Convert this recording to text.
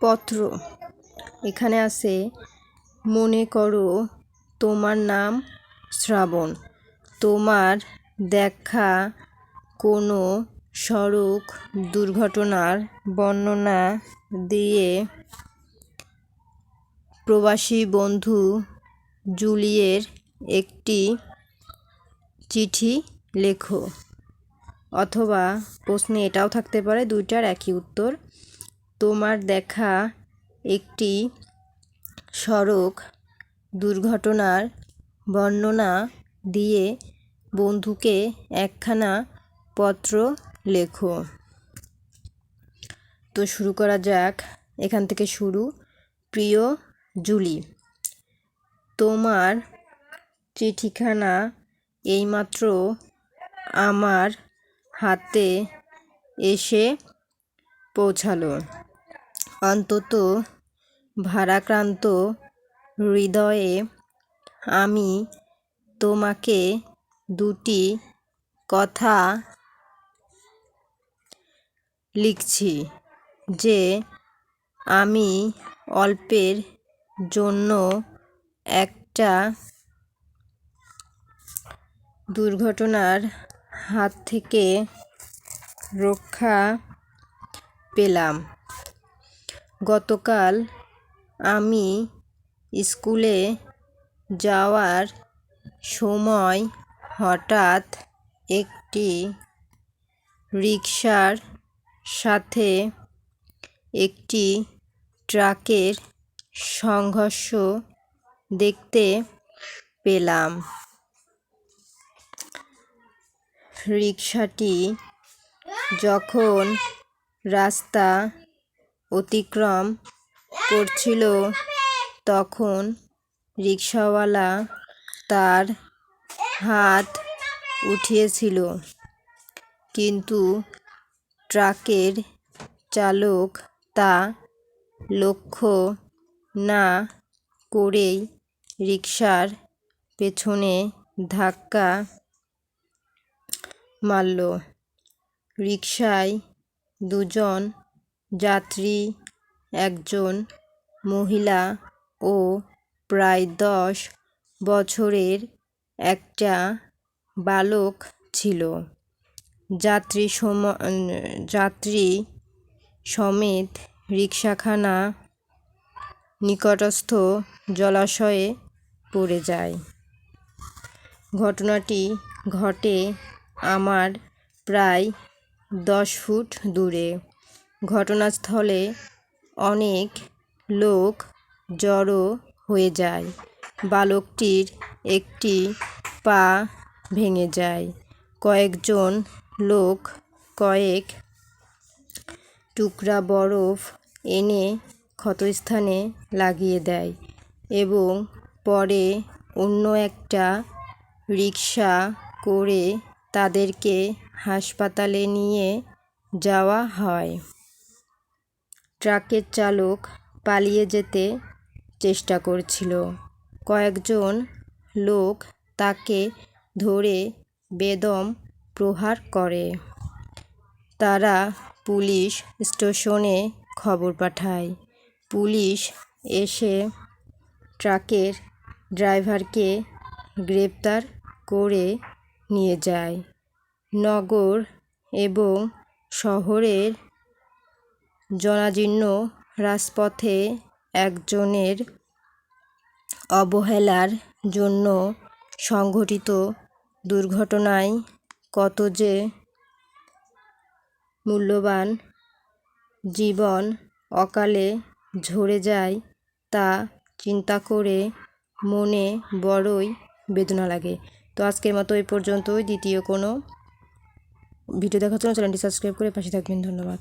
পত্র। এখানে আছে, মনে করো তোমার নাম শ্রাবণ। তোমার দেখা কোনো সড়ক দুর্ঘটনার বর্ণনা দিয়ে প্রবাসী বন্ধু জুলিয়ের একটি চিঠি লেখো। অথবা প্রশ্নে এটাও থাকতে পারে, দুইটার একই উত্তর। তোমার দেখা একটি সড়ক দুর্ঘটনার বর্ণনা দিয়ে বন্ধুকে একখানা পত্র লেখো। তো শুরু করা যাক। এখান থেকে শুরু। প্রিয় জুলি, তোমার চিঠিখানা এইমাত্র আমার হাতে এসে পৌঁছালো। অন্তত ভারাক্রান্ত হৃদয়ে আমি তোমাকে দুটি কথা লিখছি, যে আমি অল্পের জন্য একটা দুর্ঘটনার হাত থেকে রক্ষা পেলাম। গতকাল আমি স্কুলে যাওয়ার সময় হঠাৎ একটি রিকশার সাথে একটি ট্রাকের সংঘর্ষ দেখতে পেলাম। রিকশাটি যখন রাস্তা অতিক্রম করছিল তখন রিক্সাওয়ালা তার হাত উঠিয়েছিল। কিন্তু ট্রাকের চালক তা লক্ষ্য না করেই রিক্সার পেছনে ধাক্কা মারল। রিকশায় দুজন যাত্রী, একজন মহিলা ও প্রায় দশ বছরের একটা বালক ছিল। যাত্রী সম যাত্রী সমেত রিকশাখানা নিকটস্থ জলাশয়ে পড়ে যায়। ঘটনাটি ঘটে আমার প্রায় দশ ফুট দূরে। ঘটনাস্থলে অনেক লোক জড়ো হয়ে যায়। বালকটির একটি পা ভেঙে যায়। কয়েকজন লোক কয়েক টুকরা বরফ এনে ক্ষতস্থানে লাগিয়ে দেয় এবং পরে অন্য একটা রিকশা করে তাদেরকে হাসপাতালে নিয়ে যাওয়া হয়। ট্রাকের চালক পালিয়ে যেতে চেষ্টা করছিল। কয়েকজন লোক তাকে ধরে বেদম প্রহার করে। তারা পুলিশ স্টেশনে খবর পাঠায়। পুলিশ এসে ট্রাকের ড্রাইভারকে গ্রেপ্তার করে নিয়ে যায়। নগর এবং শহরের জনাজীর্ণ রাজপথে একজনের অবহেলার জন্য সংঘটিত দুর্ঘটনায় কত যে মূল্যবান জীবন অকালে ঝরে যায় তা চিন্তা করে মনে বড়ই বেদনা লাগে। তো আজকের মতো এই পর্যন্তই। দ্বিতীয় কোনো ভিডিও দেখার জন্য চ্যানেলটি সাবস্ক্রাইব করে পাশে থাকবেন। ধন্যবাদ।